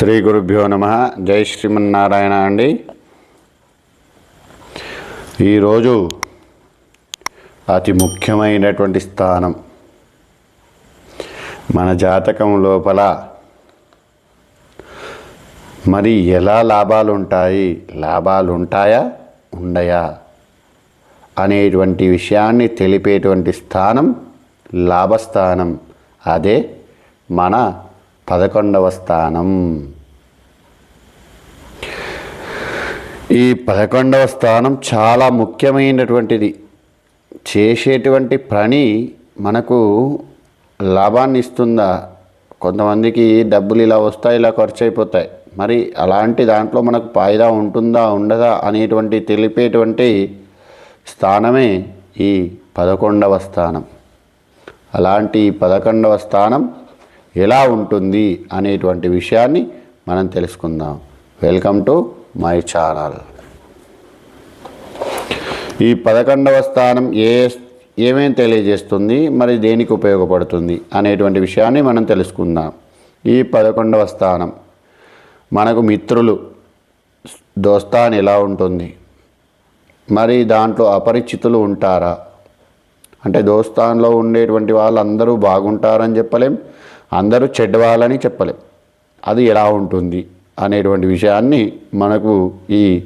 శ్రీ గురుభ్యో నమ. జై శ్రీమన్నారాయణ అండి. ఈరోజు అతి ముఖ్యమైనటువంటి స్థానం. మన జాతకం లోపల మరి ఎలా లాభాలు ఉంటాయి లాభాలు ఉంటాయా ఉండయా? అనేటువంటి విషయాన్ని తెలిపేటువంటి స్థానం లాభస్థానం. అదే మన పదకొండవ స్థానం. ఈ పదకొండవ స్థానం చాలా ముఖ్యమైనటువంటిది. చేసేటువంటి పని మనకు లాభాన్ని ఇస్తుందా? కొంతమందికి డబ్బులు ఇలా వస్తాయి ఇలా ఖర్చు అయిపోతాయి మరి అలాంటి దాంట్లో మనకు ఫాయిదా ఉంటుందా ఉండదా అనేటువంటి తెలిపేటువంటి స్థానమే ఈ పదకొండవ స్థానం. అలాంటి ఈ పదకొండవ స్థానం ఎలా ఉంటుంది అనేటువంటి విషయాన్ని మనం తెలుసుకుందాం. వెల్కమ్ టు మై ఛానల్ ఈ పదకొండవ స్థానం ఏ ఏమేం తెలియజేస్తుంది మరి దేనికి ఉపయోగపడుతుంది అనేటువంటి విషయాన్ని మనం తెలుసుకుందాం. ఈ పదకొండవ స్థానం. మనకు మిత్రులు దోస్తాన్ ఎలా ఉంటుంది? మరి దాంట్లో అపరిచితులు ఉంటారా? అంటే దోస్తాన్లో ఉండేటువంటి వాళ్ళందరూ బాగుంటారని చెప్పలేం? అందరూ చెడ్డవాళ్ళని చెప్పలేం. అది ఎలా ఉంటుంది అనేటువంటి విషయాన్ని మనకు ఈ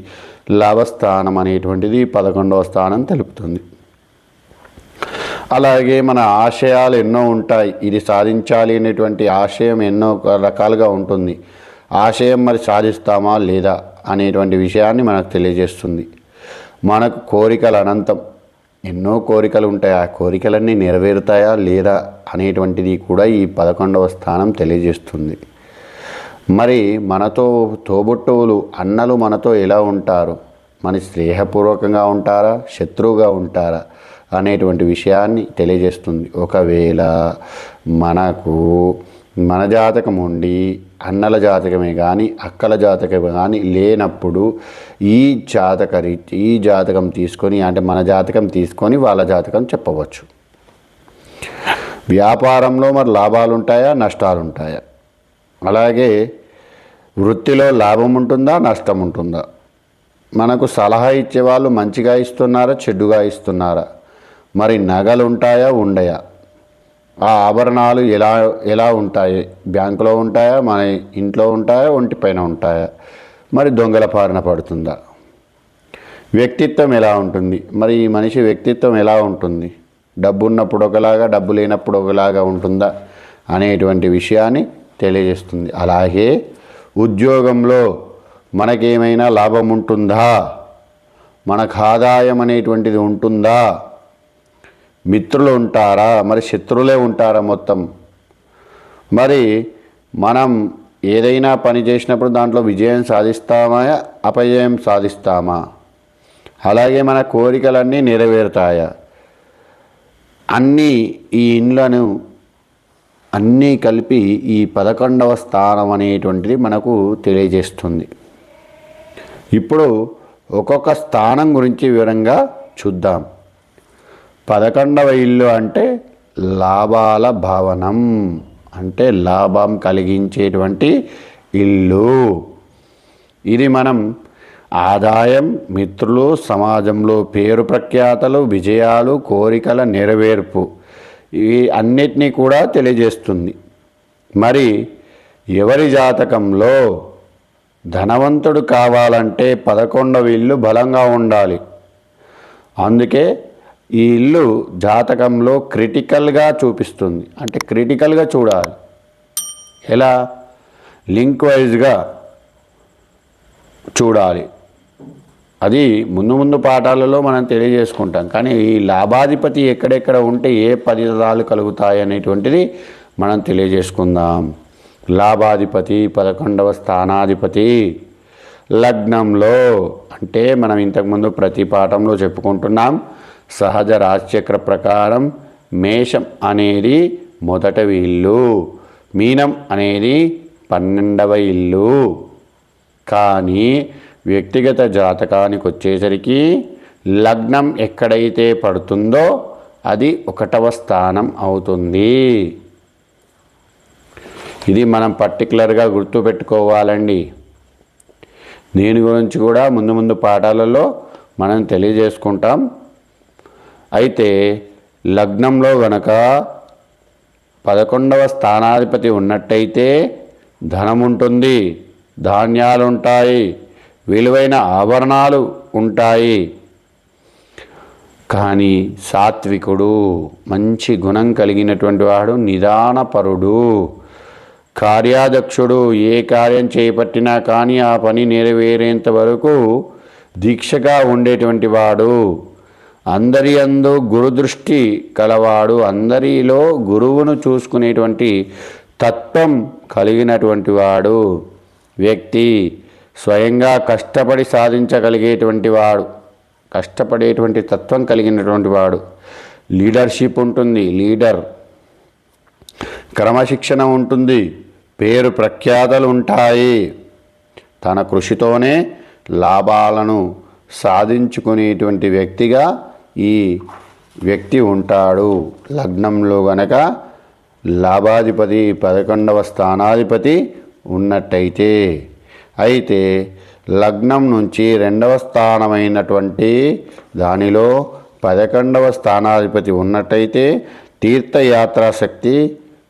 లాభస్థానం అనేటువంటిది పదకొండవ స్థానం తెలుపుతుంది. అలాగే మన ఆశయాలు ఎన్నో ఉంటాయి. ఇది సాధించాలి అనేటువంటి ఆశయం ఎన్నో రకాలుగా ఉంటుంది. ఆశయం మరి సాధిస్తామా లేదా అనేటువంటి విషయాన్ని మనకు తెలియజేస్తుంది. మనకు కోరికలు అనంతం. ఎన్నో కోరికలు ఉంటాయి. ఆ కోరికలన్నీ నెరవేరుతాయా లేదా అనేటువంటిది కూడా ఈ పదకొండవ స్థానం తెలియజేస్తుంది. మరి మనతో తోబుట్టువులు అన్నలు మనతో ఎలా ఉంటారు? మన స్నేహపూర్వకంగా ఉంటారా? శత్రువుగా ఉంటారా? అనేటువంటి విషయాన్ని తెలియజేస్తుంది. ఒకవేళ మనకు మన జాతకం ఉండి అన్నల జాతకమే కానీ అక్కల జాతకమే కానీ లేనప్పుడు ఈ జాతక ఈ జాతకం తీసుకొని అంటే మన జాతకం తీసుకొని వాళ్ళ జాతకం చెప్పవచ్చు. వ్యాపారంలో మరి లాభాలు ఉంటాయా నష్టాలు ఉంటాయా అలాగే వృత్తిలో లాభం ఉంటుందా నష్టం ఉంటుందా మనకు సలహా ఇచ్చే వాళ్ళు మంచిగా ఇస్తున్నారా చెడ్డుగా ఇస్తున్నారా? మరి నగలు ఉంటాయా ఉండయా? ఆ ఆభరణాలు ఎలా ఎలా ఉంటాయి? బ్యాంకులో ఉంటాయా? మన ఇంట్లో ఉంటాయా? ఒంటి పైన ఉంటాయా? మరి దొంగల పారిన పడుతుందా? వ్యక్తిత్వం ఎలా ఉంటుంది? మరి ఈ మనిషి వ్యక్తిత్వం ఎలా ఉంటుంది? డబ్బు ఉన్నప్పుడు ఒకలాగా డబ్బు లేనప్పుడు ఒకలాగా ఉంటుందా? అనేటువంటి విషయాన్ని తెలియజేస్తుంది. అలాగే ఉద్యోగంలో మనకేమైనా లాభం ఉంటుందా? మనకు ఆదాయం అనేటువంటిది ఉంటుందా? మిత్రులు ఉంటారా? మరి శత్రువులే ఉంటారా మొత్తం? మరి మనం ఏదైనా పని చేసినప్పుడు దాంట్లో విజయం సాధిస్తామా? అపజయం సాధిస్తామా? అలాగే మన కోరికలన్నీ నెరవేరుతాయా? అన్నీ ఈ ఇండ్లను అన్నీ కలిపి ఈ పదకొండవ స్థానం అనేటువంటిది మనకు తెలియజేస్తుంది. ఇప్పుడు ఒక్కొక్క స్థానం గురించి వివరంగా చూద్దాం. పదకొండవ ఇల్లు అంటే లాభాల భవనం. అంటే లాభం కలిగించేటువంటి ఇల్లు. ఇది మనం ఆదాయం మిత్రులు సమాజంలో పేరు ప్రఖ్యాతలు విజయాలు కోరికల నెరవేర్పు ఇవి అన్నిటినీ కూడా తెలియజేస్తుంది. మరి ఎవరి జాతకంలో ధనవంతుడు కావాలంటే పదకొండవ ఇల్లు బలంగా ఉండాలి. అందుకే ఈ ఇల్లు జాతకంలో క్రిటికల్గా చూపిస్తుంది. అంటే క్రిటికల్గా చూడాలి. ఎలా? లింక్ వైజ్గా చూడాలి. అది ముందు ముందు పాఠాలలో మనం తెలియజేసుకుంటాం. కానీ ఈ లాభాధిపతి ఎక్కడెక్కడ ఉంటే ఏ ఫలితాలు కలుగుతాయి అనేటువంటిది మనం తెలియజేసుకుందాం. లాభాధిపతి పదకొండవ స్థానాధిపతి లగ్నంలో అంటే మనం ఇంతకుముందు ప్రతి పాఠంలో చెప్పుకుంటున్నాం. సహజ రాశిచక్ర ప్రకారం మేషం అనేది మొదటవి ఇల్లు మీనం అనేది పన్నెండవ ఇల్లు. కానీ వ్యక్తిగత జాతకానికి వచ్చేసరికి లగ్నం ఎక్కడైతే పడుతుందో అది ఒకటవ స్థానం అవుతుంది. ఇది మనం పర్టికులర్గా గుర్తుపెట్టుకోవాలండి. దీని గురించి కూడా ముందు ముందు పాఠాలలో మనం తెలియజేసుకుంటాం. అయితే లగ్నంలో గనక పదకొండవ స్థానాధిపతి ఉన్నట్టయితే ధనం ఉంటుంది ధాన్యాలు ఉంటాయి విలువైన ఆభరణాలు ఉంటాయి. కానీ సాత్వికుడు మంచి గుణం కలిగినటువంటి వాడు నిదానపరుడు. కార్యాధ్యక్షుడు ఏ కార్యం చేపట్టినా కానీ ఆ పని నెరవేరేంత వరకు దీక్షగా ఉండేటువంటి వాడు. అందరి అందు గురుదృష్టి కలవాడు అందరిలో గురువును చూసుకునేటువంటి తత్వం కలిగినటువంటి వాడు వ్యక్తి స్వయంగా కష్టపడి సాధించగలిగేటువంటి వాడు కష్టపడేటువంటి తత్వం కలిగినటువంటి వాడు. లీడర్షిప్ ఉంటుంది లీడర్. క్రమశిక్షణ ఉంటుంది పేరు ప్రఖ్యాతలు ఉంటాయి. తన కృషితోనే లాభాలను సాధించుకునేటువంటి వ్యక్తిగా ఈ వ్యక్తి ఉంటాడు. లగ్నంలో గనక లాభాధిపతి పదకొండవ స్థానాధిపతి ఉన్నట్టయితే అయితే లగ్నం నుంచి రెండవ స్థానమైనటువంటి దానిలో పదకొండవ స్థానాధిపతి ఉన్నట్టయితే తీర్థయాత్రా శక్తి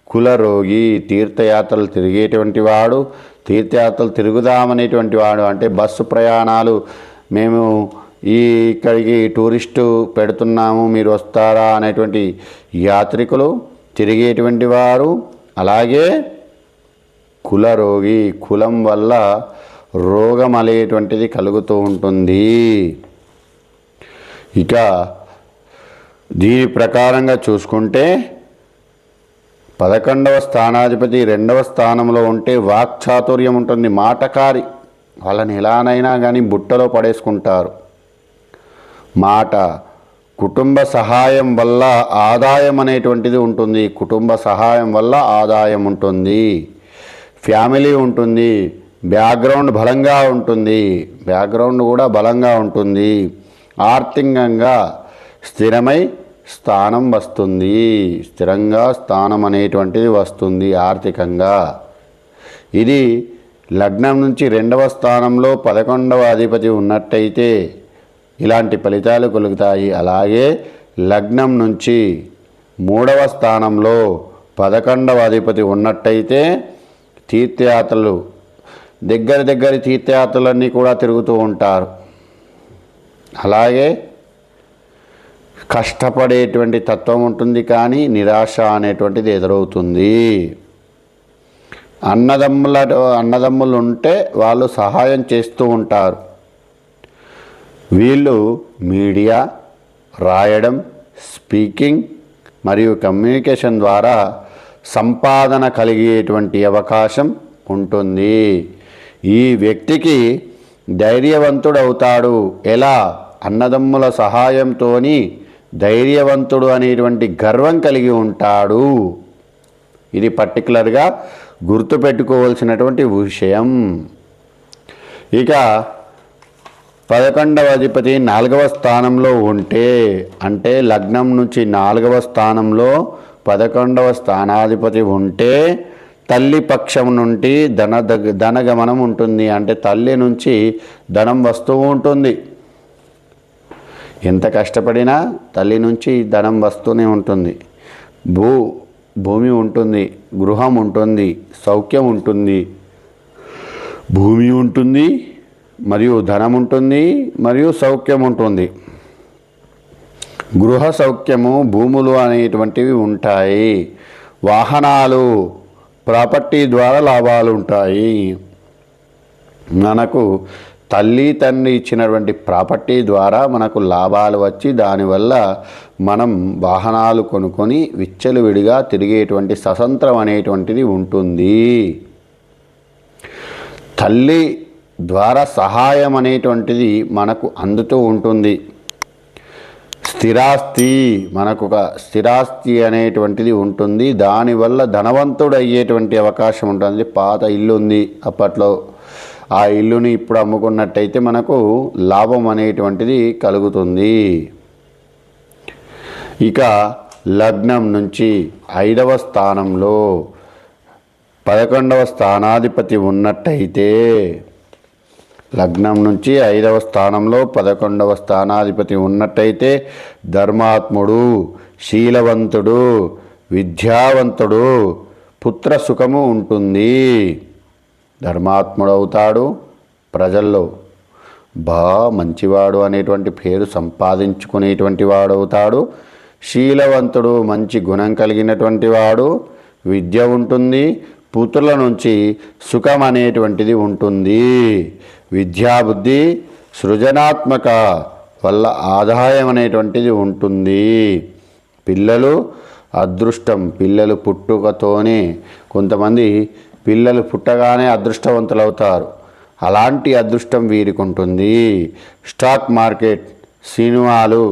కులరోగి తీర్థయాత్రలు తిరిగేటువంటి వాడు తీర్థయాత్రలు తిరుగుదామనేటువంటి వాడు అంటే బస్సు ప్రయాణాలు మేము ఈ ఇక్కడికి టూరిస్టు పెడుతున్నాము మీరు వస్తారా అనేటువంటి యాత్రికులు తిరిగేటువంటి వారు అలాగే కులరోగి కులం వల్ల రోగం అనేటువంటిది కలుగుతూ ఉంటుంది. ఇక దీని ప్రకారంగా చూసుకుంటే పదకొండవ స్థానాధిపతి రెండవ స్థానంలో ఉంటే వాక్చాతుర్యం ఉంటుంది. మాటకారి వాళ్ళని ఎలానైనా కానీ బుట్టలో పడేసుకుంటారు. మాట. కుటుంబ సహాయం వల్ల ఆదాయం అనేటువంటిది ఉంటుంది. కుటుంబ సహాయం వల్ల ఆదాయం ఉంటుంది. ఫ్యామిలీ ఉంటుంది. బ్యాక్గ్రౌండ్ బలంగా ఉంటుంది. బ్యాక్గ్రౌండ్ కూడా బలంగా ఉంటుంది. ఆర్థికంగా స్థిరమై స్థానం వస్తుంది. స్థిరంగా స్థానం అనేటువంటిది వస్తుంది ఆర్థికంగా. ఇది లగ్నం నుంచి రెండవ స్థానంలో పదకొండవ అధిపతి ఉన్నట్టయితే ఇలాంటి ఫలితాలు కలుగుతాయి. అలాగే లగ్నం నుంచి మూడవ స్థానంలో పదకొండవ అధిపతి ఉన్నట్టయితే తీర్థయాత్రలు దగ్గర దగ్గర తీర్థయాత్రలన్నీ కూడా తిరుగుతూ ఉంటారు. అలాగే కష్టపడేటువంటి తత్వం ఉంటుంది కానీ నిరాశ అనేటువంటిది ఎదురవుతుంది. అన్నదమ్ముల అన్నదమ్ములు ఉంటే వాళ్ళు సహాయం చేస్తూ ఉంటారు. వీళ్ళు మీడియా రాయడం స్పీకింగ్ మరియు కమ్యూనికేషన్ ద్వారా సంపాదన కలిగేటువంటి అవకాశం ఉంటుంది. ఈ వ్యక్తికి ధైర్యవంతుడవుతాడు. ఎలా? అన్నదమ్ముల సహాయంతోని ధైర్యవంతుడు అనేటువంటి గర్వం కలిగి ఉంటాడు. ఇది పర్టికులర్గా గుర్తుపెట్టుకోవాల్సినటువంటి విషయం. ఇక పదకొండవ అధిపతి నాలుగవ స్థానంలో ఉంటే అంటే లగ్నం నుంచి నాలుగవ స్థానంలో పదకొండవ స్థానాధిపతి ఉంటే తల్లి పక్షం నుండి ధన ధనగమనం ఉంటుంది. అంటే తల్లి నుంచి ధనం వస్తూ ఉంటుంది. ఎంత కష్టపడినా తల్లి నుంచి ధనం వస్తూనే ఉంటుంది. భూ భూమి ఉంటుంది. గృహం ఉంటుంది. సౌఖ్యం ఉంటుంది. భూమి ఉంటుంది. మరియు ధనం ఉంటుంది మరియు సౌఖ్యం ఉంటుంది. గృహ సౌఖ్యము భూములు అనేటువంటివి ఉంటాయి. వాహనాలు ప్రాపర్టీ ద్వారా లాభాలు ఉంటాయి. మనకు తల్లి తండ్రి ఇచ్చినటువంటి ప్రాపర్టీ ద్వారా మనకు లాభాలు వచ్చి దానివల్ల మనం వాహనాలు కొనుక్కొని విచ్చలవిడిగా తిరిగేటువంటి స్వతంత్రం అనేటువంటిది ఉంటుంది. తల్లి ద్వారా సహాయం అనేటువంటిది మనకు అందుతూ ఉంటుంది. స్థిరాస్తి మనకు ఒక స్థిరాస్తి అనేటువంటిది ఉంటుంది. దానివల్ల ధనవంతుడు అయ్యేటువంటి అవకాశం ఉంటుంది. పాత ఇల్లు ఉంది. అప్పట్లో ఆ ఇల్లుని ఇప్పుడు అమ్ముకున్నట్టయితే మనకు లాభం అనేటువంటిది కలుగుతుంది. ఇక లగ్నం నుంచి ఐదవ స్థానంలో పదకొండవ స్థానాధిపతి ఉన్నట్టయితే లగ్నం నుంచి ఐదవ స్థానంలో పదకొండవ స్థానాధిపతి ఉన్నట్టయితే ధర్మాత్ముడు శీలవంతుడు విద్యావంతుడు పుత్ర సుఖము ఉంటుంది. ధర్మాత్ముడు అవుతాడు ప్రజల్లో. బా మంచివాడు అనేటువంటి పేరు సంపాదించుకునేటువంటి వాడవుతాడు. శీలవంతుడు మంచి గుణం కలిగినటువంటి వాడు. విద్య ఉంటుంది. పుత్రుల నుంచి సుఖం అనేటువంటిది ఉంటుంది. విద్యాబుద్ధి సృజనాత్మక వల్ల ఆదాయం అనేటువంటిది ఉంటుంది. పిల్లలు అదృష్టం పిల్లలు పుట్టుకతోనే కొంతమంది పిల్లలు పుట్టగానే అదృష్టవంతులవుతారు. అలాంటి అదృష్టం వీరికి ఉంటుంది స్టాక్ మార్కెట్ సినిమాలు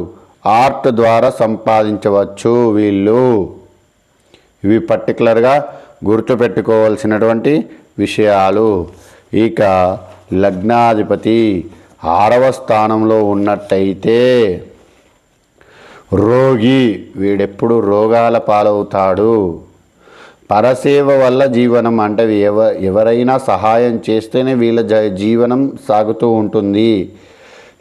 ఆర్ట్ ద్వారా సంపాదించవచ్చు వీళ్ళు. ఇవి పర్టికులర్గా గుర్తుపెట్టుకోవాల్సినటువంటి విషయాలు. ఇక లగ్నాధిపతి ఆరవ స్థానంలో ఉన్నట్టయితే రోగి వీడెప్పుడు రోగాల పాలవుతాడు. పరసేవ వల్ల జీవనం అంటే ఎవ ఎవరైనా సహాయం చేస్తేనే వీళ్ళ జ జీవనం సాగుతూ ఉంటుంది.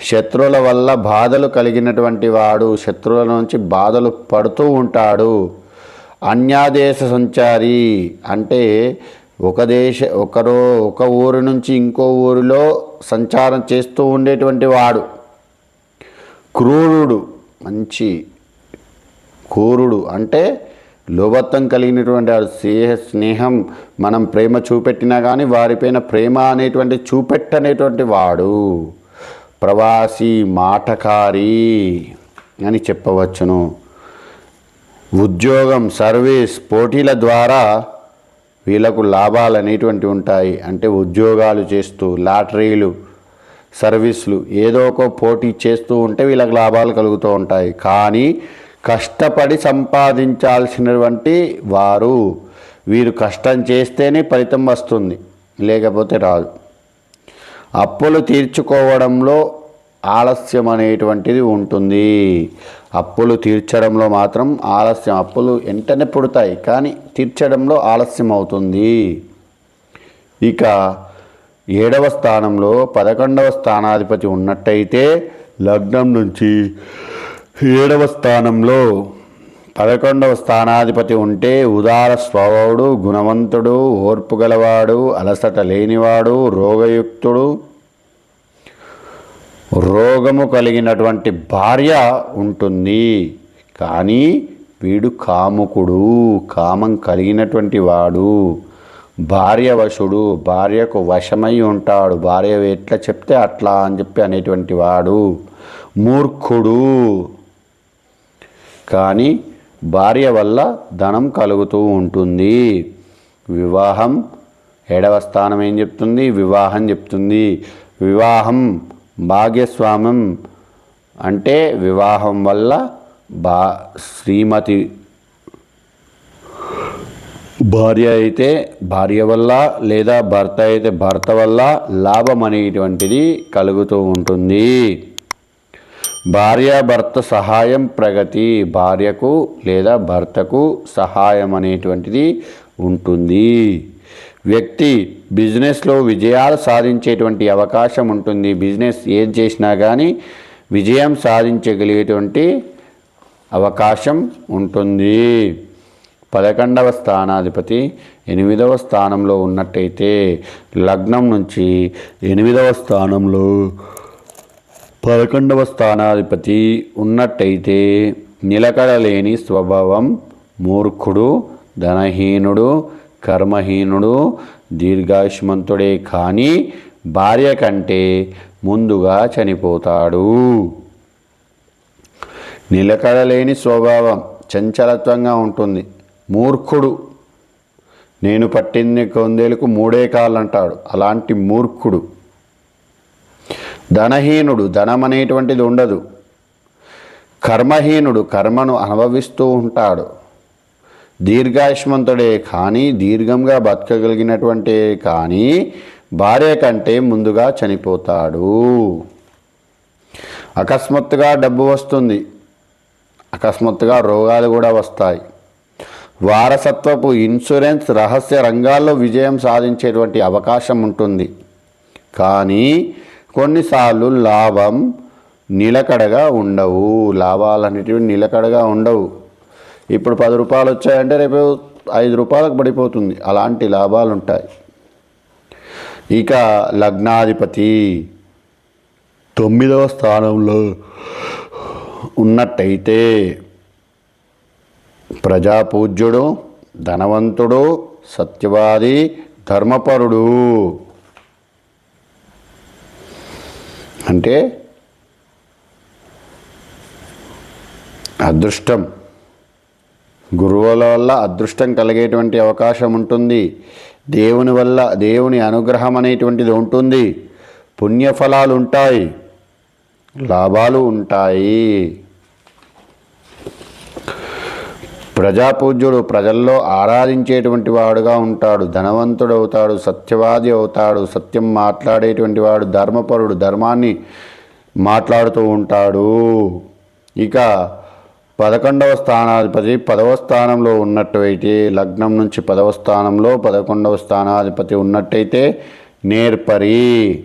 శత్రువుల వల్ల బాధలు కలిగినటువంటి వాడు శత్రువుల నుంచి బాధలు పడుతూ ఉంటాడు. అన్యాదేశ సంచారి అంటే ఒక దేశ ఒకరో ఒక ఊరు నుంచి ఇంకో ఊరిలో సంచారం చేస్తూ ఉండేటువంటి వాడు. క్రూరుడు మంచి క్రూరుడు అంటే లోభత్వం కలిగినటువంటి వాడు. స్నేహ స్నేహం మనం ప్రేమ చూపెట్టినా కానీ వారిపైన ప్రేమ అనేటువంటి చూపెట్టనేటువంటి వాడు. ప్రవాసి మాటకారి అని చెప్పవచ్చును. ఉద్యోగం సర్వీస్ పోటీల ద్వారా వీళ్ళకు లాభాలు అనేటువంటి ఉంటాయి. అంటే ఉద్యోగాలు చేస్తూ లాటరీలు సర్వీసులు ఏదో ఒక పోటీ చేస్తూ ఉంటే వీళ్ళకి లాభాలు కలుగుతూ ఉంటాయి. కానీ కష్టపడి సంపాదించాల్సినటువంటి వారు వీరు కష్టం చేస్తేనే ఫలితం వస్తుంది లేకపోతే రాదు. అప్పులు తీర్చుకోవడంలో ఆలస్యం అనేటువంటిది ఉంటుంది. అప్పులు తీర్చడంలో మాత్రం ఆలస్యం. అప్పులు వెంటనే పుడతాయి కానీ తీర్చడంలో ఆలస్యం అవుతుంది. ఇక ఏడవ స్థానంలో పదకొండవ స్థానాధిపతి ఉన్నట్టయితే లగ్నం నుంచి ఏడవ స్థానంలో పదకొండవ స్థానాధిపతి ఉంటే ఉదార స్వభావుడు గుణవంతుడు ఓర్పు గలవాడు అలసట లేనివాడు రోగయుక్తుడు రోగము కలిగినటువంటి భార్య ఉంటుంది. కానీ వీడు కాముకుడు కామం కలిగినటువంటి వాడు. భార్య వశుడు భార్యకు వశమై ఉంటాడు. భార్య ఎట్లా చెప్తే అట్లా అని చెప్పి అనేటువంటి వాడు మూర్ఖుడు. కానీ భార్య వల్ల ధనం కలుగుతూ ఉంటుంది. వివాహం ఏడవ స్థానం ఏం చెప్తుంది? వివాహం చెప్తుంది. వివాహం భాగ్యస్వామ్యం అంటే వివాహం వల్ల బా శ్రీమతి భార్య అయితే భార్య వల్ల లేదా భర్త అయితే భర్త వల్ల లాభం అనేటువంటిది కలుగుతూ ఉంటుంది. భార్యాభర్త సహాయం ప్రగతి భార్యకు లేదా భర్తకు సహాయం అనేటువంటిది ఉంటుంది. వ్యక్తి బిజినెస్లో విజయాలు సాధించేటువంటి అవకాశం ఉంటుంది. బిజినెస్ ఏం చేసినా కానీ విజయం సాధించగలిగేటువంటి అవకాశం ఉంటుంది. పదకొండవ స్థానాధిపతి ఎనిమిదవ స్థానంలో ఉన్నట్టయితే లగ్నం నుంచి ఎనిమిదవ స్థానంలో పదకొండవ స్థానాధిపతి ఉన్నట్టయితే నిలకడలేని స్వభావం మూర్ఖుడు ధనహీనుడు కర్మహీనుడు దీర్ఘాయుష్మంతుడే కానీ భార్య కంటే ముందుగా చనిపోతాడు. నిలకడలేని స్వభావం చంచలత్వంగా ఉంటుంది. మూర్ఖుడు. నేను పట్టింది కొందేలకు మూడే కాళ్ళు అంటాడు అలాంటి మూర్ఖుడు. ధనహీనుడు ధనం అనేటువంటిది ఉండదు. కర్మహీనుడు కర్మను అనుభవిస్తూ ఉంటాడు. దీర్ఘాయుష్మంతుడే కానీ దీర్ఘంగా బతకగలిగినటువంటి కానీ భార్య కంటే ముందుగా చనిపోతాడు. అకస్మాత్తుగా డబ్బు వస్తుంది. అకస్మాత్తుగా రోగాలు కూడా వస్తాయి. వారసత్వపు ఇన్సూరెన్స్ రహస్య రంగాల్లో విజయం సాధించేటువంటి అవకాశం ఉంటుంది. కానీ కొన్నిసార్లు లాభం నిలకడగా ఉండవు. లాభాలు అనేటివి నిలకడగా ఉండవు. ఇప్పుడు పది రూపాయలు వచ్చాయంటే రేపు ఐదు రూపాయలకు పడిపోతుంది. అలాంటి లాభాలు ఉంటాయి ఇక లగ్నాధిపతి తొమ్మిదవ స్థానంలో ఉన్నట్టయితే ప్రజాపూజ్యుడు ధనవంతుడు సత్యవాది ధర్మపరుడు. అంటే అదృష్టం. గురువుల వల్ల అదృష్టం కలిగేటువంటి అవకాశం ఉంటుంది. దేవుని వల్ల దేవుని అనుగ్రహం అనేటువంటిది ఉంటుంది. పుణ్యఫలాలు ఉంటాయి లాభాలు ఉంటాయి. ప్రజాపూజ్యుడు ప్రజల్లో ఆరాధించేటువంటి వాడుగా ఉంటాడు. ధనవంతుడు అవుతాడు సత్యవాది అవుతాడు సత్యం మాట్లాడేటువంటి వాడు ధర్మపరుడు ధర్మాన్ని మాట్లాడుతూ ఉంటాడు. ఇక పదకొండవ స్థానాధిపతి పదవ స్థానంలో ఉన్నట్టయితే లగ్నం నుంచి పదవ స్థానంలో పదకొండవ స్థానాధిపతి ఉన్నట్టయితే నేర్పరి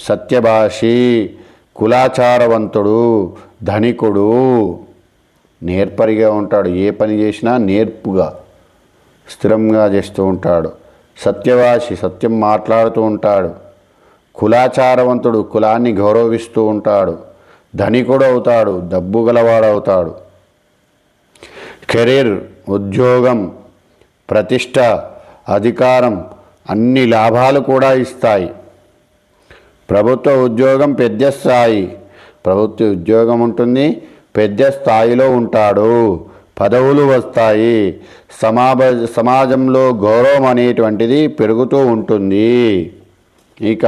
సత్యభాషి కులాచారవంతుడు ధనికుడు. నేర్పరిగా ఉంటాడు. ఏ పని చేసినా నేర్పుగా స్థిరంగా చేస్తూ ఉంటాడు. సత్యవాసి సత్యం మాట్లాడుతూ ఉంటాడు. కులాచారవంతుడు కులాన్ని గౌరవిస్తూ ఉంటాడు. ధనికుడు అవుతాడు. డబ్బు గలవాడవుతాడు. కెరీర్ ఉద్యోగం ప్రతిష్ట అధికారం అన్ని లాభాలు కూడా ఇస్తాయి. ప్రభుత్వ ఉద్యోగం పెద్ద స్థాయి. ప్రభుత్వ ఉద్యోగం ఉంటుంది పెద్ద స్థాయిలో ఉంటాడు. పదవులు వస్తాయి. సమాబ సమాజంలో గౌరవం అనేటువంటిది పెరుగుతూ ఉంటుంది. ఇక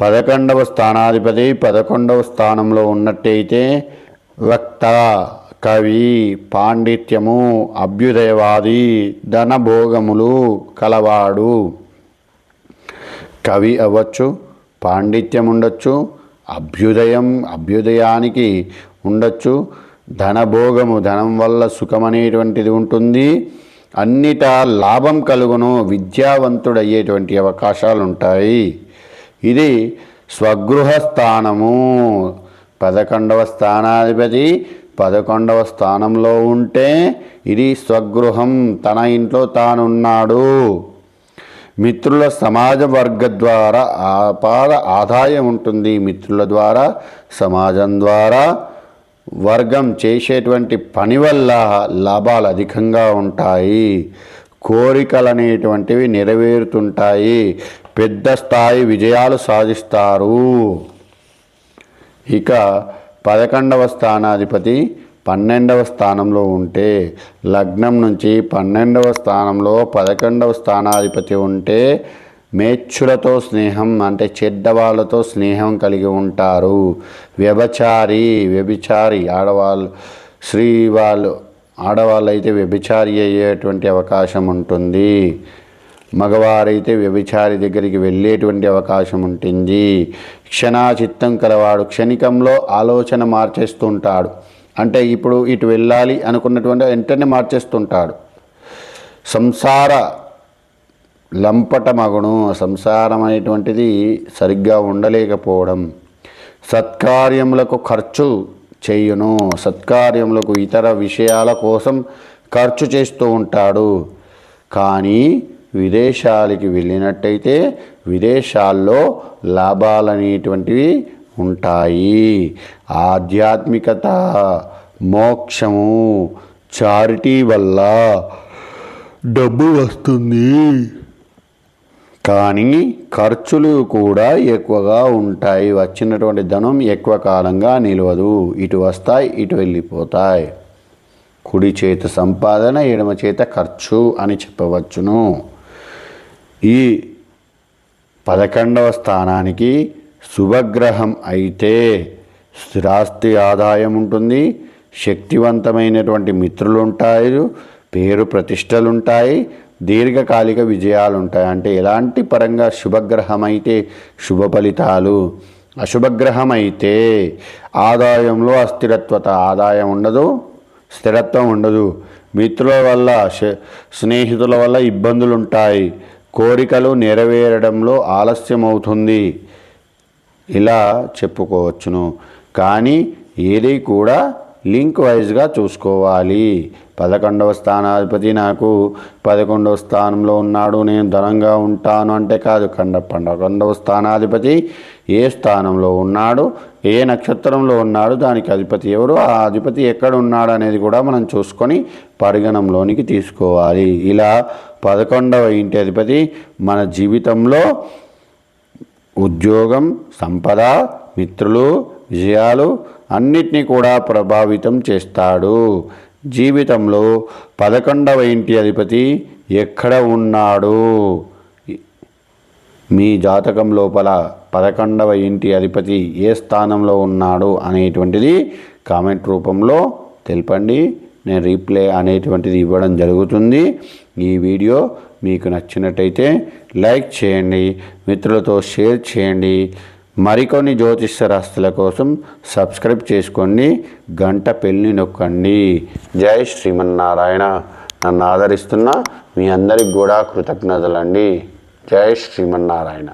పదకొండవ స్థానాధిపతి పదకొండవ స్థానంలో ఉన్నట్టయితే వక్త. కవి పాండిత్యము అభ్యుదయవాది ధనభోగములు కలవాడు. కవి అవ్వచ్చు పాండిత్యం ఉండొచ్చు అభ్యుదయం అభ్యుదయానికి ఉండొచ్చు. ధనభోగము ధనం వల్ల సుఖమనేటువంటిది ఉంటుంది. అన్నిటా లాభం కలుగును విద్యావంతుడయ్యేటువంటి అవకాశాలు ఉంటాయి ఇది స్వగృహ స్థానము పదకొండవ స్థానాధిపతి పదకొండవ స్థానంలో ఉంటే ఇది స్వగృహం తన ఇంట్లో తానున్నాడు. మిత్రుల సమాజ వర్గ ద్వారా అపార ఆదాయం ఉంటుంది. మిత్రుల ద్వారా సమాజం ద్వారా వర్గం చేసేటువంటి పని వల్ల లాభాలు అధికంగా ఉంటాయి. కోరికలు అనేటువంటివి నెరవేరుతుంటాయి. పెద్ద స్థాయి విజయాలు సాధిస్తారు. ఇక పదకొండవ స్థానాధిపతి పన్నెండవ స్థానంలో ఉంటే లగ్నం నుంచి పన్నెండవ స్థానంలో పదకొండవ స్థానాధిపతి ఉంటే మేచ్చులతో స్నేహం అంటే చెడ్డవాళ్ళతో స్నేహం కలిగి ఉంటారు. వ్యభచారి వ్యభిచారి ఆడవాళ్ళు స్త్రీ వాళ్ళు ఆడవాళ్ళు అయితే వ్యభిచారి అయ్యేటువంటి అవకాశం ఉంటుంది. మగవారైతే వ్యభిచారి దగ్గరికి వెళ్ళేటువంటి అవకాశం ఉంటుంది. క్షణాచిత్తం కలవాడు క్షణికంలో ఆలోచన మార్చేస్తుంటాడు. అంటే ఇప్పుడు ఇటు వెళ్ళాలి అనుకున్నటువంటి వెంటనే మార్చేస్తుంటాడు. సంసార లంపట మగును సంసారం అనేటువంటిది సరిగ్గా ఉండలేకపోవడం. సత్కార్యములకు ఖర్చు చేయును సత్కార్యములకు ఇతర విషయాల కోసం ఖర్చు చేస్తూ ఉంటాడు. కానీ విదేశాలకి వెళ్ళినట్టయితే విదేశాల్లో లాభాలనేటువంటివి ఉంటాయి. ఆధ్యాత్మికత మోక్షము చారిటీ వల్ల డబ్బు వస్తుంది. కానీ ఖర్చులు కూడా ఎక్కువగా ఉంటాయి. వచ్చినటువంటి ధనం ఎక్కువ కాలంగా నిలవదు. ఇటు వస్తాయి ఇటు వెళ్ళిపోతాయి. కుడి చేత సంపాదన ఎడమ చేత ఖర్చు అని చెప్పవచ్చును. ఈ పదకొండవ స్థానానికి శుభగ్రహం అయితే స్థిరాస్తి ఆదాయం ఉంటుంది శక్తివంతమైనటువంటి మిత్రులు ఉంటాయి పేరు ప్రతిష్టలు ఉంటాయి దీర్ఘకాలిక విజయాలు ఉంటాయి అంటే ఎలాంటి పరంగా శుభగ్రహం అయితే శుభ ఫలితాలు? అశుభగ్రహం అయితే ఆదాయంలో అస్థిరత్వత ఆదాయం ఉండదు స్థిరత్వం ఉండదు. మిత్రుల వల్ల స్నేహితుల వల్ల ఇబ్బందులు ఉంటాయి కోరికలు నెరవేరడంలో ఆలస్యం అవుతుంది ఇలా చెప్పుకోవచ్చును. కానీ ఏది కూడా లింక్ వైజ్గా చూసుకోవాలి. పదకొండవ స్థానాధిపతి నాకు పదకొండవ స్థానంలో ఉన్నాడు. నేను ధనంగా ఉంటాను అంటే కాదు కండ పదకొండవ స్థానాధిపతి ఏ స్థానంలో ఉన్నాడు ఏ నక్షత్రంలో ఉన్నాడు దానికి అధిపతి ఎవరు ఆ అధిపతి ఎక్కడ ఉన్నాడు అనేది కూడా మనం చూసుకొని పరిగణంలోనికి తీసుకోవాలి. ఇలా పదకొండవ ఇంటి అధిపతి మన జీవితంలో ఉద్యోగం సంపద మిత్రులు విజయాలు అన్నిటినీ కూడా ప్రభావితం చేస్తాడు. జీవితంలో పదకొండవ ఇంటి అధిపతి ఎక్కడ ఉన్నాడు? మీ జాతకం లోపల పదకొండవ ఇంటి అధిపతి ఏ స్థానంలో ఉన్నాడు అనేటువంటిది కామెంట్ రూపంలో తెలపండి. నేను రీప్లే అనేటువంటిది ఇవ్వడం జరుగుతుంది. ఈ వీడియో మీకు నచ్చినట్టయితే లైక్ చేయండి మిత్రులతో షేర్ చేయండి. మరికొన్ని జ్యోతిష్య రాస్తుల కోసం సబ్స్క్రైబ్ చేసుకోండి గంట పెళ్ళి నొక్కండి. జై శ్రీమన్నారాయణ. నన్ను ఆదరిస్తున్న మీ అందరికి కూడా కృతజ్ఞతలండి. జై శ్రీమన్నారాయణ.